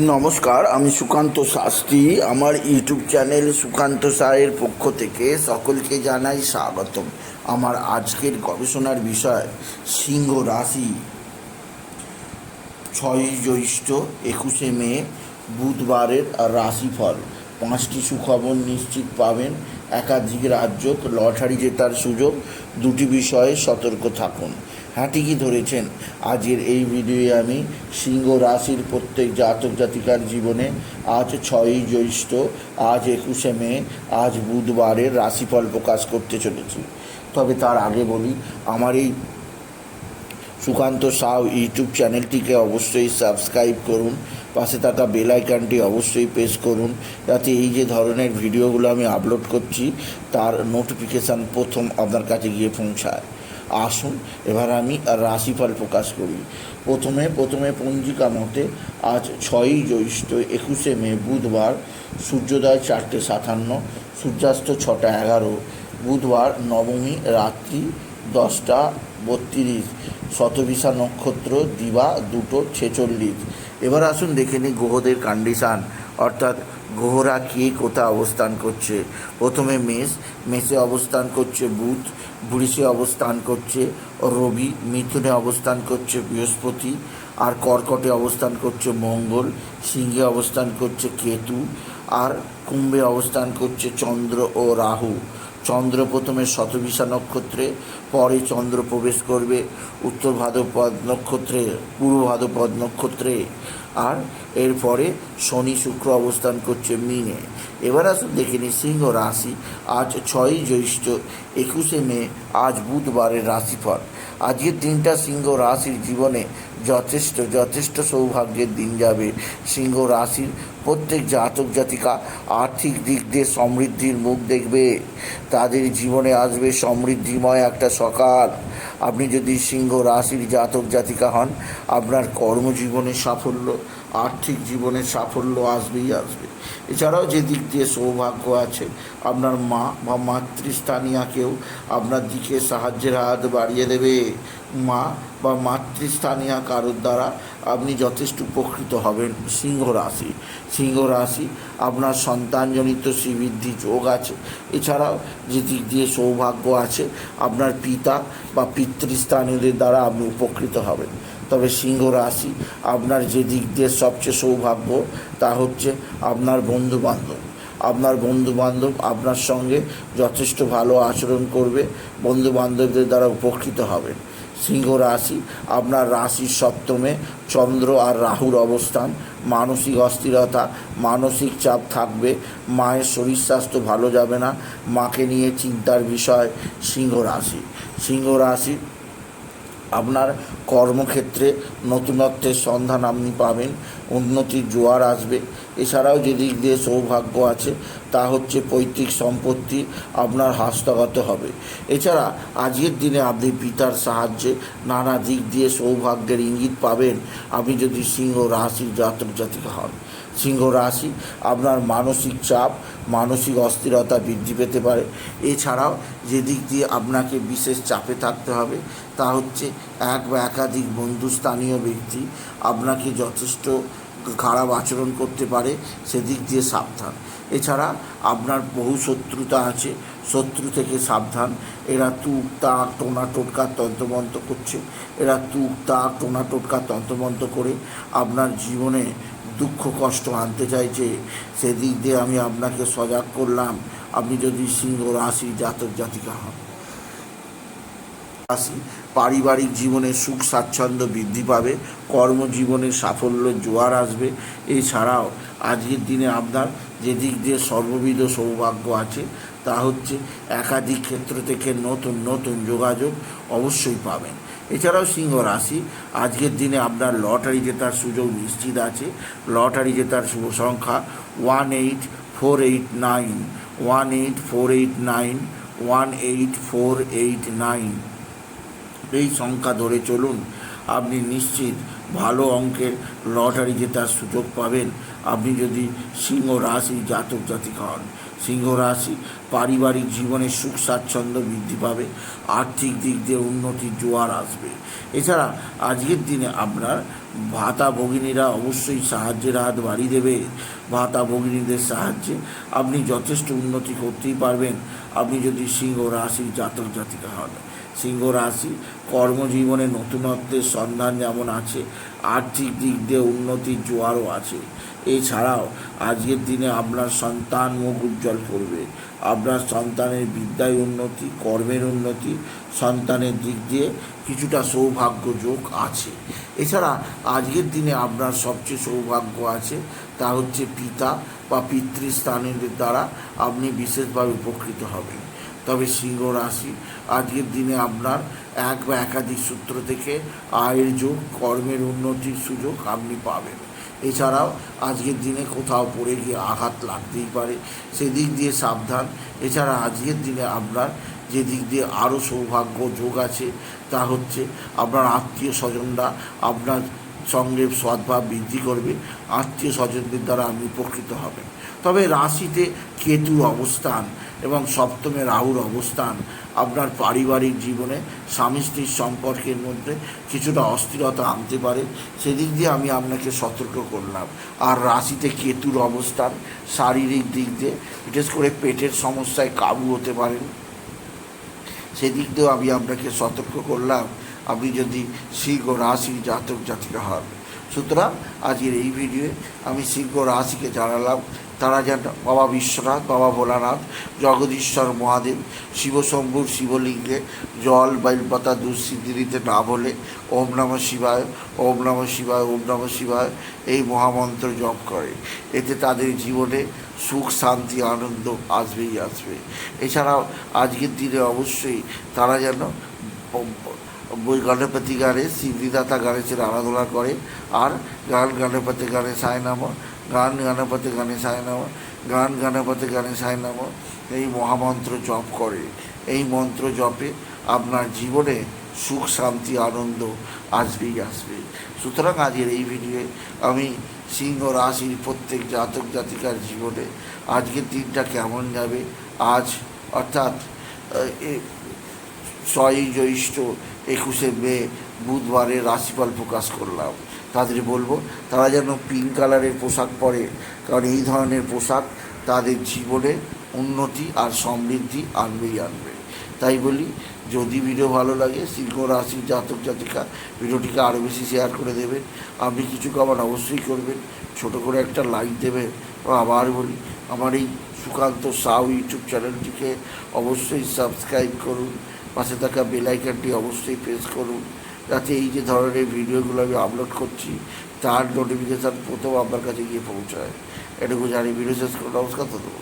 নমস্কার, আমি সুকান্ত শাস্ত্রী। আমার ইউটিউব চ্যানেল সুকান্ত সায়ের পক্ষ থেকে সকলকে জানাই স্বাগতম। আমার আজকের গবেষণার বিষয়, সিংহ রাশি। ছয় জ্যৈষ্ঠ, একুশে মে, বুধবারের রাশিফল। পাঁচটি সুখবর নিশ্চিত পাবেন। একাধিক রাজ্য লটারি জেতার সুযোগ। দুটি বিষয়ে সতর্ক থাকুন। ঠিকই ধরেছেন। আজের এই ভিডিওয়ে আমি সিংহ রাশির প্রত্যেক জাতক জাতিকার জীবনে আজ ছয়ই জ্যৈষ্ঠ, আজ একুশে মে, আজ বুধবারের রাশিফল প্রকাশ করতে চলেছি। তবে তার আগে বলি, আমার এই সুকান্ত সাউ ইউটিউব চ্যানেলটিকে অবশ্যই সাবস্ক্রাইব করুন, পাশে থাকা বেল আইকনটি অবশ্যই প্রেস করুন, যাতে এই যে ধরনের ভিডিওগুলো আমি আপলোড করছি, তার নোটিফিকেশান প্রথম আপনার কাছে গিয়ে পৌঁছায়। আসুন, এবার আমি রাশিফল প্রকাশ করি। প্রথমে প্রথমে পঞ্জিকা মতে আজ ছয়ই জ্যৈষ্ঠ একুশে মে বুধবার, সূর্যোদয় চারটে সাতান্ন, সূর্যাস্ত ছটা এগারো, বুধবার নবমী রাত্রি দশটা বত্রিশ, শতবিশা নক্ষত্র দিবা দুটো ছেচল্লিশ এবার আসুন দেখে নিই গ্রহদের কন্ডিশান অর্থাৎ গ্রহরা কে কোথায় অবস্থান করছে। প্রথমে মেষ, মেষে অবস্থান করছে বুধ, বৃষে অবস্থান করছে রবি, মিথুনে অবস্থান করছে বৃহস্পতি, আর কর্কটে অবস্থান করছে মঙ্গল, সিংহে অবস্থান করছে কেতু, আর কুম্ভে অবস্থান করছে চন্দ্র ও রাহু। চন্দ্র প্রথমে শতবিশা নক্ষত্রে, পরে চন্দ্র প্রবেশ করবে উত্তর ভাদ্রপদ নক্ষত্রে, পূর্ব ভাদ্রপদ নক্ষত্রে, আর এরপরে শনি শুক্র অবস্থান করছে মিনে। এবার আসুন দেখে নিই সিংহ রাশি। আজ ছয়ই জ্যৈষ্ঠ, একুশে মে, আজ বুধবারের রাশিফল। আজকের দিনটা সিংহ রাশির জীবনে যথেষ্ট যথেষ্ট সৌভাগ্যের দিন যাবে। সিংহ রাশির প্রত্যেক জাতক, জাতিকা আর্থিক দিক দিয়ে সমৃদ্ধির মুখ দেখবে। তাদের জীবনে আসবে সমৃদ্ধিময় একটা সকাল। আপনি যদি সিংহ রাশির জাতক, জাতিকা হন, আপনার কর্মজীবনে সাফল্য, আর্থিক জীবনে সাফল্য আসবেই আসবে। এছাড়াও যে দিক দিয়ে সৌভাগ্য আছে, আপনার মা বা মাতৃস্থানীয় কেউ আপনার দিকে সাহায্যের হাত বাড়িয়ে দেবে। মা বা মাতৃস্থানীয় কারোর দ্বারা আপনি যথেষ্ট উপকৃত হবেন সিংহ রাশি। সিংহ রাশি, আপনার সন্তানজনিত শ্রীবৃদ্ধি যোগ আছে। এছাড়াও যে দিক দিয়ে সৌভাগ্য আছে, আপনার পিতা বা পিতৃস্থানীয়দের দ্বারা আপনি উপকৃত হবেন। তবে সিংহ রাশি, আপনার যে দিক দিয়ে সবচেয়ে সৌভাগ্য, তা হচ্ছে আপনার বন্ধু বান্ধব আপনার বন্ধু বান্ধব আপনার সঙ্গে যথেষ্ট ভালো আচরণ করবে বন্ধু বান্ধবদের দ্বারা উপকৃত হবেন। সিংহ রাশি, আপনার রাশির সপ্তমে চন্দ্র আর রাহুর অবস্থান, মানসিক অস্থিরতা, মানসিক চাপ থাকবে, মায়ের শরীর স্বাস্থ্য ভালো যাবে না, মাকে নিয়ে চিন্তার বিষয় সিংহ রাশি। সিংহ রাশি, আপনার কর্মক্ষেত্রে নতুনত্বের সন্ধান আপনি পাবেন, উন্নতির জোয়ার আসবে এছাড়াও যে দিক দিয়ে সৌভাগ্য আছে, তা হচ্ছে পৈতৃক সম্পত্তি আপনার হস্তগত হবে। এছাড়া আজকের দিনে আপনি পিতার সাহায্যে নানা দিক দিয়ে সৌভাগ্যের ইঙ্গিত পাবেন। আপনি যদি সিংহ রাশির জাতক জাতিকা হন, সিংহ রাশি আপনার মানসিক চাপ, মানসিক অস্থিরতা বৃদ্ধি পেতে পারে। এছাড়াও যে দিক দিয়ে আপনাকে বিশেষ চাপে থাকতে হবে, তা হচ্ছে এক বা একাধিক বন্ধুস্থানীয় ব্যক্তি আপনাকে যথেষ্ট খারাপ আচরণ করতে পারে, সেদিক দিয়ে সাবধান। এছাড়া আপনার বহু শত্রুতা আছে, শত্রু থেকে সাবধান। এরা তুক, তাক, টোনা, টোটকা, তন্ত্রমন্ত্র করছে। এরা তুক, তাক, টোনা, টোটকা, তন্ত্রমন্ত্র করে আপনার জীবনে দুঃখ, কষ্ট আনতে চাইছে। সেদিক দিয়ে আমি আপনাকে সজাগ করলাম। আপনি যদি সিংহ, রাশি, জাতক, জাতিকা হন। রাশি পারিবারিক জীবনে সুখ স্বাচ্ছন্দ্য বৃদ্ধি পাবে, কর্মজীবনে সাফল্য জোয়ার আসবে। এছাড়াও আজকের দিনে আপনার যে দিক দিয়ে সর্ববিধ সৌভাগ্য আছে, তা হচ্ছে একাধিক ক্ষেত্র থেকে নতুন নতুন যোগাযোগ অবশ্যই পাবেন। এছাড়াও সিংহ রাশি, আজকের দিনে আপনার লটারি জেতার সুযোগ নিশ্চিত আছে। লটারি জেতার শুভ সংখ্যা one eight four eight nine, one eight four eight nine, one eight four eight nine. এই সংখ্যা ধরে চলুন। আপনি নিশ্চিত ভালো অঙ্কের লটারি জেতার সুযোগ পাবেন। আপনি যদি সিংহ রাশি জাতক জাতিকা হন, সিংহ রাশি পারিবারিক জীবনে সুখ স্বাচ্ছন্দ্য বৃদ্ধি পাবে, আর্থিক দিক দিয়ে উন্নতির জোয়ার আসবে। এছাড়া আজকের দিনে আপনার ভাতা ভগিনীরা অবশ্যই সাহায্যের হাত বাড়িয়ে দেবে। ভাতা ভগিনীদের সাহায্যে আপনি যথেষ্ট উন্নতি করতেই পারবেন। আপনি যদি সিংহ রাশির জাতক জাতিকা হন সিংহ রাশি, কর্মজীবনে নতুনত্বের সন্ধান যেমন আছে, আর্থিক দিক দিয়ে উন্নতির জোয়ারও আছে। এছাড়াও, আজকের দিনে আপনার সন্তান মুখ উজ্জ্বল করবে। আপনার সন্তানের বিদ্যায় উন্নতি, কর্মের উন্নতি, সন্তানের দিক দিয়ে কিছুটা সৌভাগ্য যোগ আছে। এছাড়া, আজকের দিনে আপনার সবচেয়ে সৌভাগ্য আছে, তা হচ্ছে পিতা বা পিতৃস্থানের দ্বারা আপনি বিশেষভাবে উপকৃত হবেন। তবে সিংহ রাশি, আজকের দিনে আপনার এক বা একাধিক সূত্র থেকে আয়ের যোগ, কর্মের উন্নতির সুযোগ আপনি পাবেন। এছাড়াও আজকের দিনে কোথাও পড়ে গিয়ে আঘাত লাগতেই পারে, সেদিক দিয়ে সাবধান। এছাড়া আজকের দিনে আপনার যে দিক দিয়ে আরও সৌভাগ্য যোগ আছে, তা হচ্ছে আপনার আত্মীয় স্বজনরা আপনার সঙ্গে সদ্ভাব বৃদ্ধি করবে, আত্মীয় স্বজনদের দ্বারা আপনি উপকৃত হবেন তবে রাশিতে কেতুর অবস্থান এবং সপ্তমে রাহুর অবস্থান আপনার পারিবারিক জীবনে স্বামী স্ত্রীর সম্পর্কের মধ্যে কিছুটা অস্থিরতা আনতে পারে। সেদিক দিয়ে আমি আপনাকে সতর্ক করলাম। আর রাশিতে কেতুর অবস্থান শারীরিক দিক দিয়ে, বিশেষ করে পেটের সমস্যায় কাবু হতে পারেন। সেদিক দিয়েও আমি আপনাকে সতর্ক করলাম। আপনি যদি সিংহ রাশি জাতক জাতিকা হন। সুতরাং আজকের এই ভিডিওয়ে আমি সিংহ রাশিকে জানালাম। তারা যেন বাবা বিশ্বনাথ, বাবা ভোলানাথ, জগদীশ্বর মহাদেব, শিবশম্ভুর শিবলিঙ্গে জল বেলপাতা দুঃসিদ্ধি দিতে না বলে ওম নম শিবায়, ওম নম শিবায়, ওম নম শিবায় এই মহামন্ত্র জপ করে। এতে তাদের জীবনে সুখ, শান্তি, আনন্দ আসবেই আসবে। এছাড়াও আজকের দিনে অবশ্যই তারা যেন গণপতি গানে সিদ্ধিদাতা গণেশের আরাধনা করে, আর গান গণপতি গানে সায় নাম গান গণপতি গানে সায় নাম গান গণপতি গানে সায় নাম এই মহামন্ত্র জপ করে। এই মন্ত্র জপে আপনার জীবনে সুখ, শান্তি, আনন্দ আসবেই আসবে সুতরাং আজকের এই ভিডিওয়ে আমি সিংহ রাশির প্রত্যেক জাতক জাতিকার জীবনে আজকের দিনটা কেমন যাবে, আজ অর্থাৎ ছয়ই জ্যৈষ্ঠ একুশে মে বুধবারে রাশিফল প্রকাশ করলাম। তাদের বলব, তারা যেন পিঙ্ক কালারের পোশাক পরে, কারণ এই ধরনের পোশাক তাদের জীবনে উন্নতি আর সমৃদ্ধি আনবেই আনবে। তাই বলি, যদি ভিডিও ভালো লাগে, সিংহ রাশির জাতক জাতিকা ভিডিওটিকে আরও বেশি শেয়ার করে দেবেন। আপনি কিছু কমান অবশ্যই করবেন, ছোট করে একটা লাইক দেবেন। আবার বলি, আমার এই সুকান্ত সাউ ইউটিউব চ্যানেলটিকে অবশ্যই সাবস্ক্রাইব করুন। পাশে থাকা বেলাইকানটি অবশ্যই প্রেস করুন, যাতে এই যে ধরনের ভিডিওগুলো আমি আপলোড করছি, তার নোটিফিকেশান প্রথম আপনার কাছে গিয়ে পৌঁছায়। এটুকু জানি ভিডিও শেষ করে নমস্কার দেবো